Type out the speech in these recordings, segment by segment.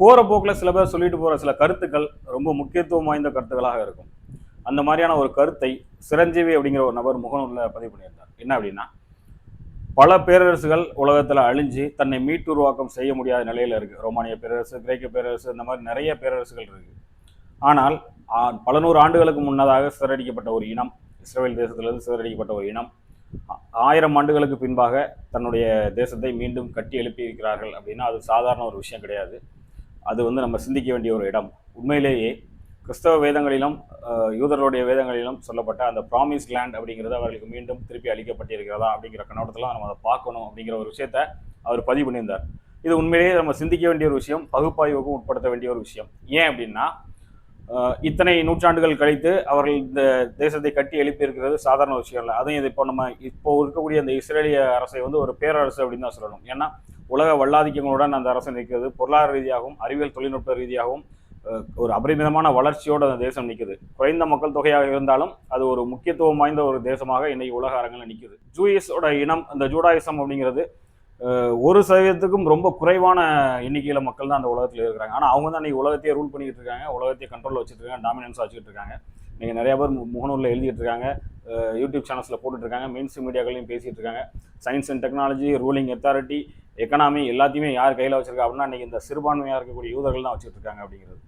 போகிற போக்கில் சில பேர் சொல்லிட்டு போகிற சில கருத்துக்கள் ரொம்ப முக்கியத்துவம் வாய்ந்த கருத்துக்களாக இருக்கும். அந்த மாதிரியான ஒரு கருத்தை சிரஞ்சீவி அப்படிங்கிற ஒரு நபர் முகநூலில் பதிவு பண்ணியிருந்தார். என்ன அப்படின்னா பல பேரரசுகள் உலகத்தில் அழிஞ்சு தன்னை மீட்டுருவாக்கம் செய்ய முடியாத நிலையில் இருக்குது ரோமானிய பேரரசு கிரேக்க பேரரசு இந்த மாதிரி நிறைய பேரரசுகள் இருக்குது ஆனால் பல நூறு ஆண்டுகளுக்கு முன்னதாக சிதறடிக்கப்பட்ட ஒரு இனம் இஸ்ரேல் தேசத்திலிருந்து சிதறடிக்கப்பட்ட ஒரு இனம் ஆயிரம் ஆண்டுகளுக்கு பின்பாக தன்னுடைய தேசத்தை மீண்டும் கட்டி எழுப்பி இருக்கிறார்கள் அப்படின்னா அது சாதாரண ஒரு விஷயம் கிடையாது. அது வந்து நம்ம சிந்திக்க வேண்டிய ஒரு இடம். உண்மையிலேயே கிறிஸ்தவ வேதங்களிலும் யூதர்களுடைய வேதங்களிலும் சொல்லப்பட்ட அந்த ப்ராமிஸ் லேண்ட் அப்படிங்கிறது அவர்களுக்கு மீண்டும் திருப்பி அளிக்கப்பட்டிருக்கிறதா அப்படிங்கிற கண்ணோட்டத்தில் நம்ம அதை பார்க்கணும் அப்படிங்கிற ஒரு விஷயத்த அவர் பதிவு பண்ணியிருந்தார். இது உண்மையிலேயே நம்ம சிந்திக்க வேண்டிய ஒரு விஷயம் பகுப்பாய்வுக்கும் உட்படுத்த வேண்டிய ஒரு விஷயம். ஏன் அப்படின்னா இத்தனை நூற்றாண்டுகள் கழித்து அவர்கள் இந்த தேசத்தை கட்டி எழுப்பியிருக்கிறது சாதாரண விஷயம் இல்லை அதுவும் இது இப்போ நம்ம இப்போ இருக்கக்கூடிய அந்த இஸ்ரேலிய அரசை வந்து ஒரு பேரரசு அப்படின்னு தான் சொல்லணும். ஏன்னா உலக வல்லாதிக்கங்களுடன் அந்த அரசு நிற்கிறது. பொருளாதார ரீதியாகவும் அறிவியல் தொழில்நுட்ப ரீதியாகவும் ஒரு அபரிமிதமான வளர்ச்சியோடு அந்த தேசம் நிற்குது குறைந்த மக்கள் தொகையாக இருந்தாலும் அது ஒரு முக்கியத்துவம் வாய்ந்த ஒரு தேசமாக இன்னைக்கு உலக அரங்கில் நிற்குது ஜூயிஸோட இனம் அந்த ஜூடாயிசம் அப்படிங்கிறது ஒரு சதவீதத்துக்கும் ரொம்ப குறைவான எண்ணிக்கையில் மக்கள் தான் அந்த உலகத்தில் இருக்கிறாங்க. ஆனால் அவங்க தான் இன்றைக்கி உலகத்தையே ரூல் பண்ணிட்டு இருக்காங்க. உலகத்தையே கண்ட்ரோலில் வச்சுட்டு இருக்காங்க. டாமினன்ஸ் வச்சுட்டு இருக்காங்க. நீங்கள் நிறைய பேர் முகநூலில் எழுதிட்டு இருக்காங்க. யூடியூப் சேனல்ஸில் போட்டுட்ருக்காங்க மெயின்ஸ் மீடியாக்களையும் பேசிகிட்டு இருக்காங்க. Science and technology ruling authority economy எல்லாத்தையுமே யார் கையில் வச்சிருக்கா அப்படின்னா இன்னைக்கு இந்த சிறுபான்மையாக இருக்கக்கூடிய யூதர்கள் தான் வச்சுட்டு இருக்காங்க அப்படிங்கிறது.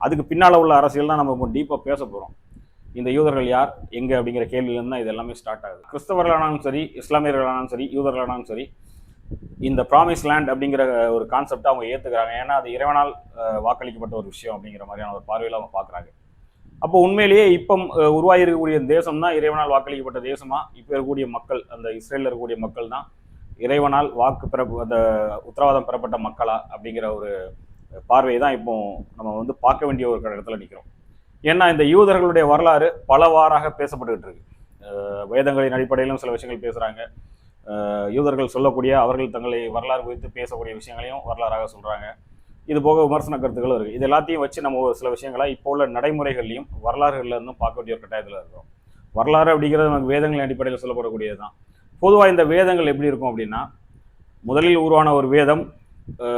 அதுக்கு பின்னால் உள்ள அரசியல் தான் நம்ம இப்போ டீப்பாக பேச போகிறோம் இந்த யூதர்கள் யார் எங்கே அப்படிங்கிற கேள்வியிலேருந்து தான் இது எல்லாமே ஸ்டார்ட் ஆகுது கிறிஸ்தவர்களானாலும் சரி இஸ்லாமியர்களானாலும் சரி யூதர்களானாலும் சரி இந்த ப்ராமிஸ் லேண்ட் அப்படிங்கிற ஒரு கான்செப்டை அவங்க ஏற்றுக்கிறாங்க ஏன்னா அது இறைவனால் வாக்களிக்கப்பட்ட ஒரு விஷயம் அப்படிங்கிற மாதிரியான ஒரு பார்வையில் அவங்க பார்க்குறாங்க அப்போ உண்மையிலேயே இப்போ அஹ், இருக்கக்கூடிய தேசம் தான் இறைவனால் வாக்களிக்கப்பட்ட தேசமாக இப்போ இருக்கக்கூடிய மக்கள் அந்த இஸ்ரேலில் இருக்கக்கூடிய மக்கள் தான் இறைவனால் வாக்கு பெற அந்த உத்தரவாதம் பெறப்பட்ட மக்களா அப்படிங்கிற ஒரு பார்வையை தான் இப்போ நம்ம வந்து பார்க்க வேண்டிய ஒரு இடத்துல நிற்கிறோம் ஏன்னா இந்த யூதர்களுடைய வரலாறு பலவாறாக பேசப்பட்டுக்கிட்டு இருக்கு. வேதங்களின் அடிப்படையிலும் சில விஷயங்கள் பேசுகிறாங்க யூதர்கள் சொல்லக்கூடிய அவர்கள் தங்களை வரலாறு குறித்து பேசக்கூடிய விஷயங்களையும் வரலாறாக சொல்கிறாங்க இது போக விமர்சன கருத்துக்களும் இருக்குது இது எல்லாத்தையும் வச்சு நம்ம ஒரு சில விஷயங்களை இப்போ உள்ள நடைமுறைகள்லையும் வரலாறுகள்லேருந்தும் பார்க்க வேண்டிய ஒரு கட்டாயத்தில் இருக்கிறோம். வரலாறு அப்படிங்கிறது நமக்கு வேதங்களின் அடிப்படையில் சொல்லப்படக்கூடியது தான் பொதுவாக இந்த வேதங்கள் எப்படி இருக்கும் அப்படின்னா முதலில் உருவான ஒரு வேதம்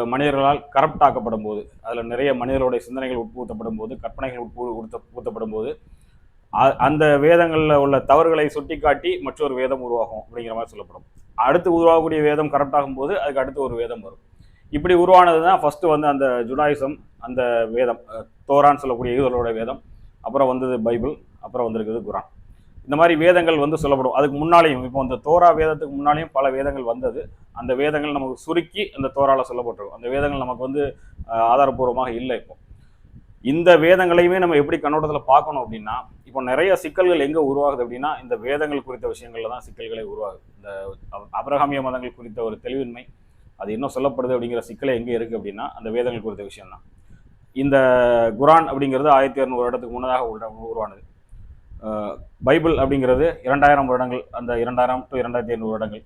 மனிதர்களால் கரப்ட் ஆக்கப்படும் போது அதில் நிறைய மனிதர்களுடைய சிந்தனைகள் உட்புகுத்தப்படும் போது கற்பனைகள் உட்பூ உடுத்த போது அ- அந்த வேதங்களில் உள்ள தவறுகளை சுட்டிக்காட்டி மற்றொரு வேதம் உருவாகும் அப்படிங்கிற மாதிரி சொல்லப்படும். அடுத்து உருவாகக்கூடிய வேதம் கரப்ட் ஆகும்போது அதுக்கு அடுத்து ஒரு வேதம் வரும். இப்படி உருவானது தான் ஃபஸ்ட்டு வந்து அந்த ஜுடாயிசம் அந்த வேதம் தோரான்னு சொல்லக்கூடிய யூதர்களோட வேதம் அப்புறம் வந்தது பைபிள் அப்புறம் வந்திருக்குது குரான். இந்த மாதிரி வேதங்கள் வந்து சொல்லப்படும். அதுக்கு முன்னாலேயும் இப்போ அந்த தோரா வேதத்துக்கு முன்னாலேயும் பல வேதங்கள் வந்தது. அந்த வேதங்கள் நமக்கு சுருக்கி அந்த தோரால சொல்லப்பட்டிருக்கும். அந்த வேதங்கள் நமக்கு வந்து ஆதாரபூர்வமாக இல்லை இப்போ. இந்த வேதங்களையுமே நம்ம எப்படி கண்ணோட்டத்தில் பார்க்கணும் அப்படின்னா இப்போ நிறைய சிக்கல்கள் எங்கே உருவாகுது அப்படின்னா இந்த வேதங்கள் குறித்த விஷயங்களில் தான் சிக்கல்களை உருவாகுது. இந்த அபிரகாமிய மதங்கள் குறித்த ஒரு தெளிவின்மை அது இன்னும் சொல்லப்படுது அப்படிங்கிற சிக்கலை எங்கே இருக்குது அப்படின்னா அந்த வேதங்கள் குறித்த விஷயம் தான் இந்த குரான் அப்படிங்கிறது ஆயிரத்தி இரநூறு வருடத்துக்கு முன்னதாக உள்ள- உருவானது. பைபிள் அப்படிங்கிறது இரண்டாயிரம் வருடங்கள் அந்த இரண்டாயிரம் டு இரண்டாயிரத்தி ஐநூறு வருடங்கள்.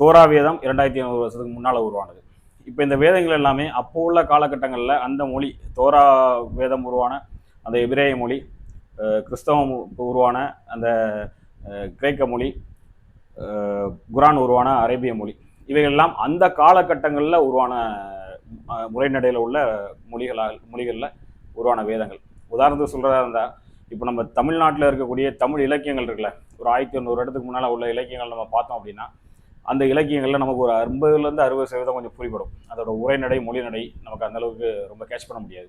தோரா வேதம் இரண்டாயிரத்தி ஐநூறு வருஷத்துக்கு முன்னால் உருவானது. இப்போ இந்த வேதங்கள் எல்லாமே அப்போ உள்ள காலகட்டங்களில் அந்த மொழி தோரா வேதம் உருவான அந்த எபிரேய மொழி கிறிஸ்தவம் உருவான அந்த கிரேக்க மொழி குரான் உருவான அரேபிய மொழி இவைகள்லாம் அந்த காலகட்டங்களில் உருவான முறைநடையில் உள்ள மொழிகளால் மொழிகளில் உருவான வேதங்கள். உதாரணத்துக்கு சொல்கிறதா இருந்தால் இப்போ நம்ம தமிழ்நாட்டில் இருக்கக்கூடிய தமிழ் இலக்கியங்கள் இருக்குல்ல ஒரு ஆயிரத்தி தொண்ணூறு இடத்துக்கு முன்னால் உள்ள இலக்கியங்கள் நம்ம பார்த்தோம் அப்படின்னா அந்த இலக்கியங்களில் நமக்கு ஒரு ஐம்பதுலேருந்து அறுபது சதவீதம் கொஞ்சம் புரிபடும். அதோட உரைநடை மொழிநடை நமக்கு அந்தளவுக்கு ரொம்ப கேட்ச் பண்ண முடியாது.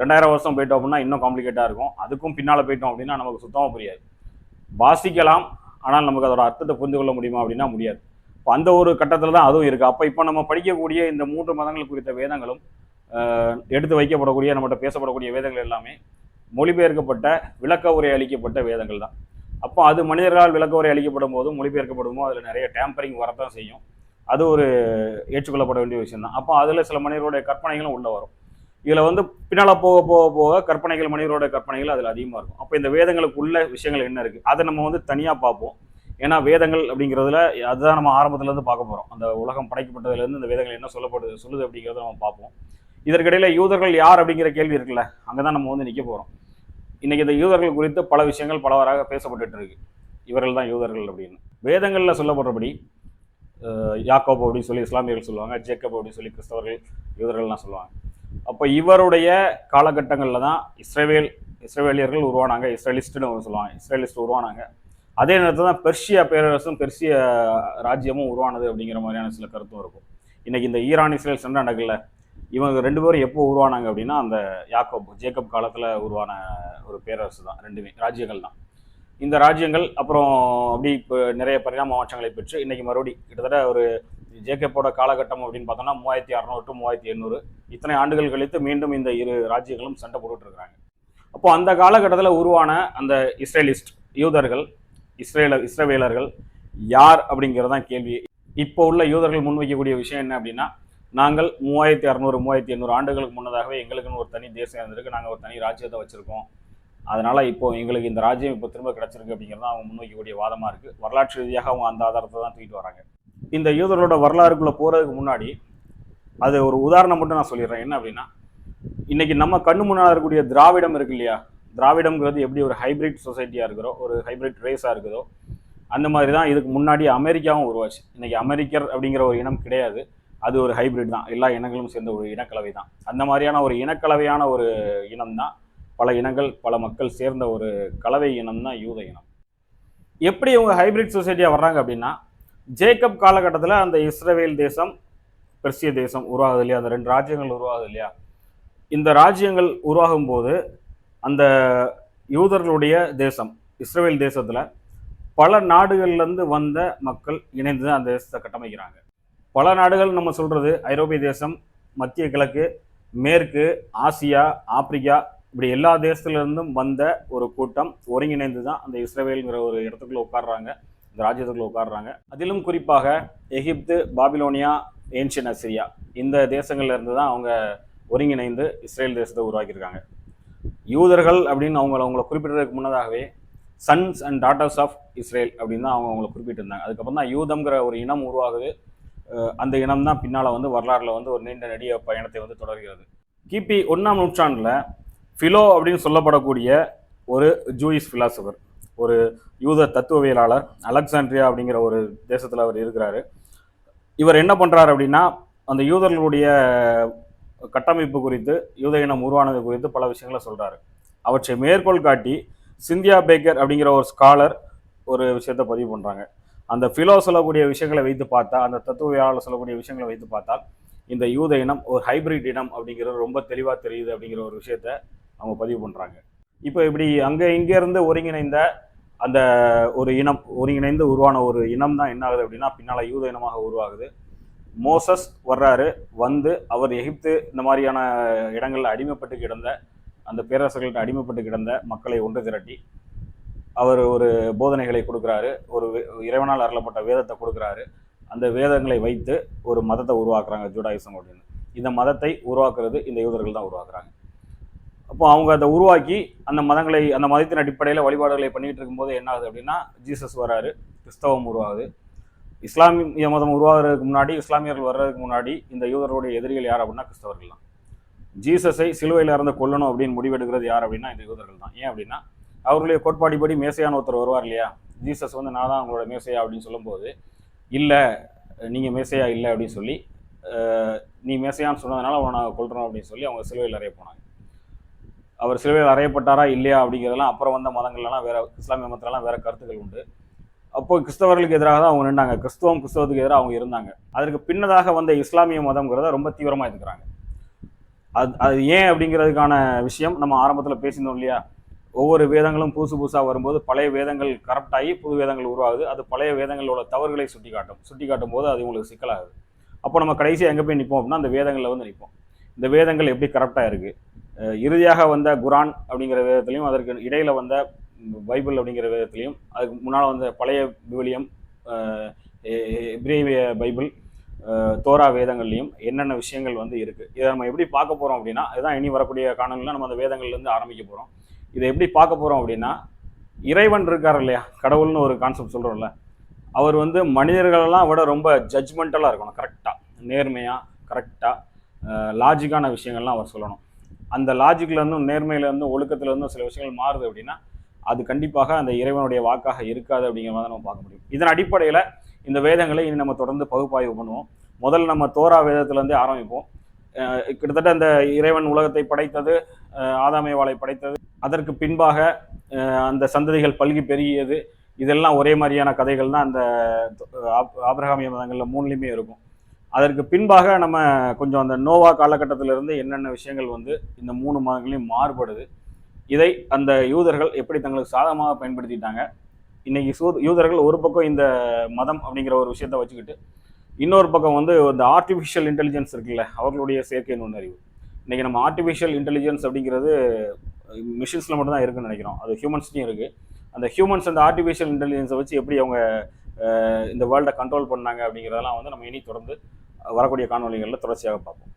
ரெண்டாயிரம் வருஷம் போயிட்டோம் அப்படின்னா இன்னும் காம்ப்ளிகேட்டாக இருக்கும். அதுக்கும் பின்னால் போயிட்டோம் அப்படின்னா நமக்கு சுத்தமாக புரியாது. வாசிக்கலாம் ஆனால் நமக்கு அதோட அர்த்தத்தை புரிந்து கொள்ள முடியுமா அப்படின்னா முடியாது. இப்போ அந்த ஒரு கட்டத்தில் தான் அதுவும் இருக்குது அப்போ இப்போ நம்ம படிக்கக்கூடிய இந்த மூன்று மதங்கள் குறித்த வேதங்களும் எடுத்து வைக்கப்படக்கூடிய நம்மகிட்ட பேசப்படக்கூடிய வேதங்கள் எல்லாமே மொழிபெயர்க்கப்பட்ட விளக்க உரை அளிக்கப்பட்ட வேதங்கள் தான். அப்போ அது மனிதர்களால் விளக்க உரை அளிக்கப்படும் போதும் மொழிபெயர்க்கப்படும் போது அதில் நிறைய டேம்பரிங் வரத்தான் செய்யும். அது ஒரு ஏற்றுக்கொள்ளப்பட வேண்டிய விஷயம் தான். அப்போ அதில் சில மனிதர்களுடைய கற்பனைகளும் உள்ளே வரும். இதில் வந்து பின்னால் போக போக போக கற்பனைகள் மனிதரோட கற்பனைகள் அதில் அதிகமாக இருக்கும். அப்போ இந்த வேதங்களுக்கு உள்ள விஷயங்கள் என்ன இருக்குது அதை நம்ம வந்து தனியாக பார்ப்போம். ஏன்னா வேதங்கள் அப்படிங்கிறதுல அதுதான் நம்ம ஆரம்பத்துலேருந்து பார்க்க போகிறோம் அந்த உலகம் படைக்கப்பட்டதுலேருந்து இந்த வேதங்கள் என்ன சொல்லப்படுது சொல்லுது அப்படிங்கிறத நம்ம பார்ப்போம். இதற்கிடையில் யூதர்கள் யார் அப்படிங்கிற கேள்வி இருக்குல்ல அங்கே தான் நம்ம வந்து நிற்க போகிறோம் இன்றைக்கி இந்த யூதர்கள் குறித்து பல விஷயங்கள் பலவாறாக பேசப்பட்டுட்டு இருக்கு. இவர்கள் தான் யூதர்கள் அப்படின்னு. வேதங்களில் சொல்லப்படுறபடி யாக்கோப் அப்படின்னு சொல்லி இஸ்லாமியர்கள் சொல்லுவாங்க ஜேக்கப் அப்படின்னு சொல்லி கிறிஸ்தவர்கள் யூதர்கள்லாம் சொல்லுவாங்க. அப்போ இவருடைய காலகட்டங்களில் தான் இஸ்ரேவேல் இஸ்ரேவேலியர்கள் உருவானாங்க இஸ்ரேலிஸ்ட்னு சொல்லுவாங்க இஸ்ரேலிஸ்ட் உருவானாங்க. அதே நேரத்தில் தான் பெர்ஷியா பேரரசும் பெர்ஷிய ராஜ்யமும் உருவானது அப்படிங்கிற மாதிரியான சில கருத்தும் இருக்கும். இன்றைக்கி இந்த ஈரான் இஸ்ரேல் சண்டை நடக்கல இவங்க ரெண்டு பேரும் எப்போ உருவானாங்க அப்படின்னா அந்த யாக்கோப் ஜேக்கப் காலத்தில் உருவான ஒரு பேரரசு தான் ரெண்டுமே ராஜ்யங்கள் தான் இந்த ராஜ்யங்கள் அப்புறம் அப்படி இப்போ நிறைய பரிணாம மாற்றங்களை பெற்று இன்றைக்கி மறுபடி கிட்டத்தட்ட ஒரு ஜேக்கப்போட காலகட்டம் அப்படின்னு பார்த்தோம்னா மூவாயிரத்தி அறநூறு டு மூவாயிரத்தி எண்ணூறு இத்தனை ஆண்டுகள் கழித்து மீண்டும் இந்த இரு ராஜ்யங்களும் சண்டை போட்டுட்டு அப்போது அந்த காலகட்டத்தில் உருவான அந்த இஸ்ரேலிஸ்ட் யூதர்கள் இஸ்ரேல இஸ்ரேவேலர்கள் யார் அப்படிங்கிறது தான் கேள்வி. இப்போ உள்ள யூதர்கள் முன்வைக்கக்கூடிய விஷயம் என்ன அப்படின்னா நாங்கள் மூவாயிரத்தி அறநூறு மூவாயிரத்தி எண்ணூறு ஆண்டுகளுக்கு முன்னதாகவே எங்களுக்குன்னு ஒரு தனி தேசம் இருந்திருக்கு. நாங்கள் ஒரு தனி ராஜ்யத்தை வச்சுருக்கோம். அதனால் இப்போ எங்களுக்கு இந்த ராஜ்யம் இப்போ திரும்ப கிடச்சிருக்கு அப்படிங்கிறது தான் அவங்க முன்வைக்கக்கூடிய வாதமாக இருக்குது வரலாற்று ரீதியாக அவங்க அந்த ஆதாரத்தை தான் தூக்கிட்டு வராங்க. இந்த யூதர்களோட வரலாறுக்குள்ளே போகிறதுக்கு முன்னாடி அது ஒரு உதாரணம் மட்டும் நான் சொல்லிடுறேன். என்ன அப்படின்னா இன்றைக்கி நம்ம கண்ணு முன்னால் இருக்கக்கூடிய திராவிடம் இருக்கு இல்லையா? திராவிடம்ங்கிறது எப்படி ஒரு ஹைபிரிட் சொசைட்டியாக இருக்கிறோ ஒரு ஹைபிரிட் ரேஸாக இருக்குதோ அந்த மாதிரி தான் இதுக்கு முன்னாடி அமெரிக்காவும் உருவாச்சு. இன்றைக்கி அமெரிக்கர் அப்படிங்கிற ஒரு இனம் கிடையாது. அது ஒரு ஹைபிரிட் தான். எல்லா இனங்களும் சேர்ந்த ஒரு இனக்கலவை தான். அந்த மாதிரியான ஒரு இனக்கலவையான ஒரு இனம் தான் பல இனங்கள் பல மக்கள் சேர்ந்த ஒரு கலவை இனம் தான் யூத இனம். எப்படி இவங்க ஹைபிரிட் சொசைட்டியாக வர்றாங்க அப்படின்னா ஜேக்கப் காலகட்டத்தில் அந்த இஸ்ரேவேல் தேசம் பெர்சிய தேசம் உருவாகுது இல்லையா? அந்த ரெண்டு ராஜ்யங்கள் உருவாகுது இல்லையா? இந்த ராஜ்யங்கள் உருவாகும் போது அந்த யூதர்களுடைய தேசம் இஸ்ரேல் தேசத்தில் பல நாடுகள்லேருந்து வந்த மக்கள் இணைந்து தான் அந்த தேசத்தை கட்டமைக்கிறாங்க. பல நாடுகள் நம்ம சொல்கிறது ஐரோப்பிய தேசம் மத்திய கிழக்கு மேற்கு ஆசியா ஆப்பிரிக்கா இப்படி எல்லா தேசத்துலேருந்தும் வந்த ஒரு கூட்டம் ஒருங்கிணைந்து தான் அந்த இஸ்ரேவேலுங்கிற ஒரு இடத்துக்குள்ள உட்காடுறாங்க இந்த ராஜ்யத்துக்குள்ள உட்காடுறாங்க அதிலும் குறிப்பாக எகிப்து பாபிலோனியா ஏன்ஷியன் அசிரியா இந்த தேசங்கள்லேருந்து தான் அவங்க ஒருங்கிணைந்து இஸ்ரேல் தேசத்தை உருவாக்கியிருக்காங்க. யூதர்கள் அப்படின்னு அவங்கள அவங்கள குறிப்பிட்டதுக்கு முன்னதாகவே sons and daughters of Israel அப்படின்னு தான் அவங்க அவங்கள குறிப்பிட்டிருந்தாங்க. அதுக்கப்புறம் தான் யூதம்ங்கிற ஒரு இனம் உருவாகுது. அந்த இனம் தான் பின்னால் வந்து வரலாறில் வந்து ஒரு நீண்ட நெடிய பயணத்தை வந்து தொடர்கிறது. கிபி ஒன்றாம் நூற்றாண்டில் ஃபிலோ அப்படின்னு சொல்லப்படக்கூடிய ஒரு ஜூயிஸ் ஃபிலாசபர் ஒரு யூத தத்துவவியலாளர் அலெக்சாண்ட்ரியா அப்படிங்கிற ஒரு தேசத்தில் அவர் இருக்கிறாரு. இவர் என்ன பண்ணுறாரு அப்படின்னா அந்த யூதர்களுடைய கட்டமைப்பு குறித்து யூத இனம் உருவானது குறித்து பல விஷயங்களை சொல்கிறாரு அவற்றை மேற்கோள் காட்டி சிந்தியா பேக்கர் அப்படிங்கிற ஒரு ஸ்காலர் ஒரு விஷயத்தை பதிவு பண்ணுறாங்க அந்த ஃபிலோ சொல்லக்கூடிய விஷயங்களை வைத்து பார்த்தா அந்த தத்துவவியாளர் சொல்லக்கூடிய விஷயங்களை வைத்து பார்த்தால் இந்த யூத இனம் ஒரு ஹைபிரிட் இனம் அப்படிங்கிறது ரொம்ப தெளிவாக தெரியுது அப்படிங்கிற ஒரு விஷயத்த அவங்க பதிவு பண்ணுறாங்க இப்போ இப்படி அங்கே இங்கேருந்து ஒருங்கிணைந்த அந்த ஒரு இனம் ஒருங்கிணைந்து உருவான ஒரு இனம் தான் என்ன ஆகுது அப்படின்னா பின்னால் யூத இனமாக உருவாகுது. மோசஸ் வர்றாரு வந்து அவர் எகிப்து இந்த மாதிரியான இடங்களில் அடிமைப்பட்டு கிடந்த அந்த பேரரசர்கள்ட்ட அடிமைப்பட்டு கிடந்த மக்களை ஒன்று திரட்டி அவர் ஒரு போதனைகளை கொடுக்குறாரு ஒரு இறைவனால் அருளப்பட்ட வேதத்தை கொடுக்குறாரு. அந்த வேதங்களை வைத்து ஒரு மதத்தை உருவாக்குறாங்க ஜூடாயிசம் அப்படின்னு. இந்த மதத்தை உருவாக்குறது இந்த யூதர்கள் தான் உருவாக்குறாங்க. அப்போ அவங்க அதை உருவாக்கி அந்த மதங்களை அந்த மதத்தின் அடிப்படையில் வழிபாடுகளை பண்ணிகிட்டு இருக்கும்போது என்ன ஆகுது அப்படின்னா ஜீசஸ் வராரு கிறிஸ்தவம் உருவாகுது. இஸ்லாமிய மதம் உருவாகிறதுக்கு முன்னாடி இஸ்லாமியர்கள் வர்றதுக்கு முன்னாடி இந்த யூதர்களுடைய எதிரிகள் யார் அப்படின்னா கிறிஸ்தவர்கள் தான். ஜீசஸை சிலுவையில் இருந்து கொல்லணும் அப்படின்னு முடிவெடுக்கிறது யார் அப்படின்னா இந்த யூதர்கள் தான். ஏன் அப்படின்னா அவர்களுடைய கோட்பாடிப்படி மேசையான ஒருத்தர் வருவார் இல்லையா? ஜீசஸ் வந்து நான் தான் அவங்களோட மேசையா அப்படின்னு சொல்லும்போது இல்லை நீங்கள் மேசையா இல்லை அப்படின்னு சொல்லி நீ மேசையான்னு சொன்னதுனால அவனை நான் கொல்றோம் அப்படின்னு சொல்லி அவங்க சிலுவையில் அறைய போனாங்க. அவர் சிலுவையில் அறையப்பட்டாரா இல்லையா அப்படிங்கிறதெல்லாம் அப்புறம் வந்த மதங்கள்லாம் வேற இஸ்லாமிய மதத்துலலாம் வேற கருத்துக்கள் உண்டு. அப்போ கிறிஸ்தவர்களுக்கு எதிராக தான் அவங்க நின்றாங்க கிறிஸ்தவம் கிறிஸ்தவத்துக்கு எதிராக அவங்க இருந்தாங்க. அதற்கு பின்னதாக வந்த இஸ்லாமிய மதம்ங்கிறத ரொம்ப தீவிரமாக இருக்கிறாங்க அது அது ஏன் அப்படிங்கிறதுக்கான விஷயம் நம்ம ஆரம்பத்தில் பேசியிருந்தோம் இல்லையா? ஒவ்வொரு வேதங்களும் புதுசு புதுசாக வரும்போது பழைய வேதங்கள் கரப்ட் ஆகி புது வேதங்கள் உருவாகுது. அது பழைய வேதங்களோட தவறுகளை சுட்டி காட்டும் சுட்டி காட்டும் போது அது உங்களுக்கு சிக்கலாகுது அப்போ நம்ம கடைசியாக எங்கே போய் நிற்போம் அப்படின்னா அந்த வேதங்களில் வந்து நிற்போம் இந்த வேதங்கள் எப்படி கரப்டாக இருக்குது இறுதியாக வந்த குரான் அப்படிங்கிற வேதத்துலையும் அதற்கு இடையில் வந்த பைபிள் அப்படிங்கிற வேதத்துலையும் அதுக்கு முன்னால் வந்த பழைய விவிலியம் அஹ், பைபிள் தோரா வேதங்கள்லையும் என்னென்ன விஷயங்கள் வந்து இருக்குது இதை நம்ம எப்படி பார்க்க போகிறோம் அப்படின்னா இதுதான் இனி வரக்கூடிய காணொலியில் நம்ம அந்த வேதங்கள்லேருந்து ஆரம்பிக்க போகிறோம் இதை எப்படி பார்க்க போகிறோம் அப்படின்னா இறைவன் இருக்கார் இல்லையா? கடவுள்னு ஒரு கான்செப்ட் சொல்கிறோம்ல அவர் வந்து மனிதர்களெல்லாம் விட ரொம்ப ஜட்ஜ்மெண்டலாக இருக்கணும் கரெக்டாக நேர்மையாக கரெக்டாக லாஜிக்கான விஷயங்கள்லாம் அவர் சொல்லணும். அந்த லாஜிக்லேருந்தும் நேர்மையிலேருந்தும் ஒழுக்கத்துலேருந்தும் சில விஷயங்கள் மாறுது அப்படின்னா அது கண்டிப்பாக அந்த இறைவனுடைய வாக்காக இருக்காது அப்படிங்கிற மாதிரி நம்ம பார்க்க முடியும். இதன் அடிப்படையில் இந்த வேதங்களை இனி நம்ம தொடர்ந்து பகுப்பாய்வு பண்ணுவோம். முதல்ல நம்ம தோரா வேதத்துலேருந்தே ஆரம்பிப்போம். கிட்டத்தட்ட அந்த இறைவன் உலகத்தை படைத்தது ஆதாமேவாளை படைத்தது. அதற்கு பின்பாக அந்த சந்ததிகள் பல்கி பெருகியது. இதெல்லாம் ஒரே மாதிரியான கதைகள் தான். அந்த ஆப்- ஆபிரகாமிய மதங்களில் மூணுலேயுமே இருக்கும். அதற்கு பின்பாக நம்ம கொஞ்சம் அந்த நோவா காலகட்டத்திலிருந்து என்னென்ன விஷயங்கள் வந்து இந்த மூணு மதங்களையும் மாறுபடுது. இதை அந்த யூதர்கள் எப்படி தங்களுக்கு சாதகமாக பயன்படுத்திட்டாங்க. இன்னைக்கு சூ யூதர்கள் ஒரு பக்கம் இந்த மதம் அப்படிங்கிற ஒரு விஷயத்த வச்சுக்கிட்டு இன்னொரு பக்கம் வந்து இந்த ஆர்டிஃபிஷியல் இன்டெலிஜென்ஸ் இருக்குல்ல அவர்களுடைய செயற்கை நுண்ணறிவு. இன்றைக்கி நம்ம ஆர்டிஃபிஷியல் இன்டெலிஜென்ஸ் அப்படிங்கிறது மிஷின்ஸில் மட்டும்தான் இருக்குன்னு நினைக்கிறோம். அது ஹியூமன்ஸ்லையும் இருக்குது அந்த ஹியூமன்ஸ் அந்த ஆர்டிஃபிஷியல் இன்டெலிஜென்ஸை வச்சு எப்படி அவங்க இந்த வேர்ல்டை கண்ட்ரோல் பண்ணாங்க அப்படிங்கிறதெல்லாம் வந்து நம்ம இனி தொடர்ந்து வரக்கூடிய காணொலிகளில் தொடர்ச்சியாக பார்ப்போம்.